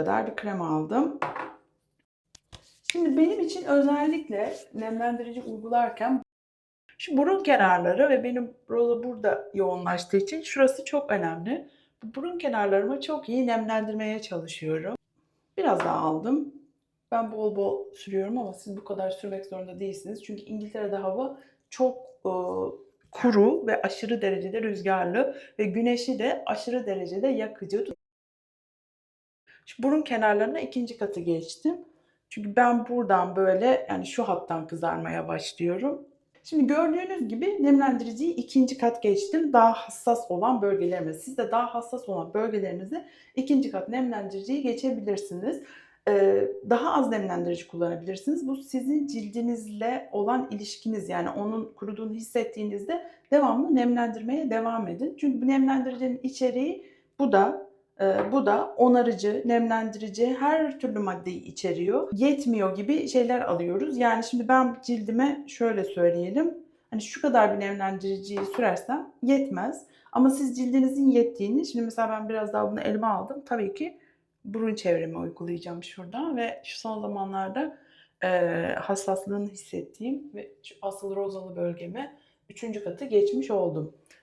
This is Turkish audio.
kadar bir krem aldım. Şimdi benim için özellikle nemlendirici uygularken şu burun kenarları ve benim roza burada yoğunlaştığı için şurası çok önemli. Bu burun kenarlarımı çok iyi nemlendirmeye çalışıyorum. Biraz daha aldım. Ben bol bol sürüyorum ama siz bu kadar sürmek zorunda değilsiniz. Çünkü İngiltere'de hava çok e, kuru ve aşırı derecede rüzgarlı ve güneşi de aşırı derecede yakıcı. Burun kenarlarına ikinci katı geçtim. Çünkü ben buradan böyle yani şu hattan kızarmaya başlıyorum. Şimdi gördüğünüz gibi nemlendiriciyi ikinci kat geçtim. Daha hassas olan bölgelerime. Siz de daha hassas olan bölgelerinize ikinci kat nemlendiriciyi geçebilirsiniz. Ee, daha az nemlendirici kullanabilirsiniz. Bu sizin cildinizle olan ilişkiniz yani onun kuruduğunu hissettiğinizde devamlı nemlendirmeye devam edin. Çünkü bu nemlendiricinin içeriği bu da bu da onarıcı, nemlendirici her türlü maddeyi içeriyor. Yetmiyor gibi şeyler alıyoruz. Yani şimdi ben cildime şöyle söyleyelim. Hani şu kadar bir nemlendiriciyi sürersem yetmez. Ama siz cildinizin yettiğini, şimdi mesela ben biraz daha bunu elime aldım. Tabii ki burun çevreme uygulayacağım şurada ve şu son zamanlarda e, hassaslığını hissettiğim ve şu asıl rozalı bölgeme üçüncü katı geçmiş oldum.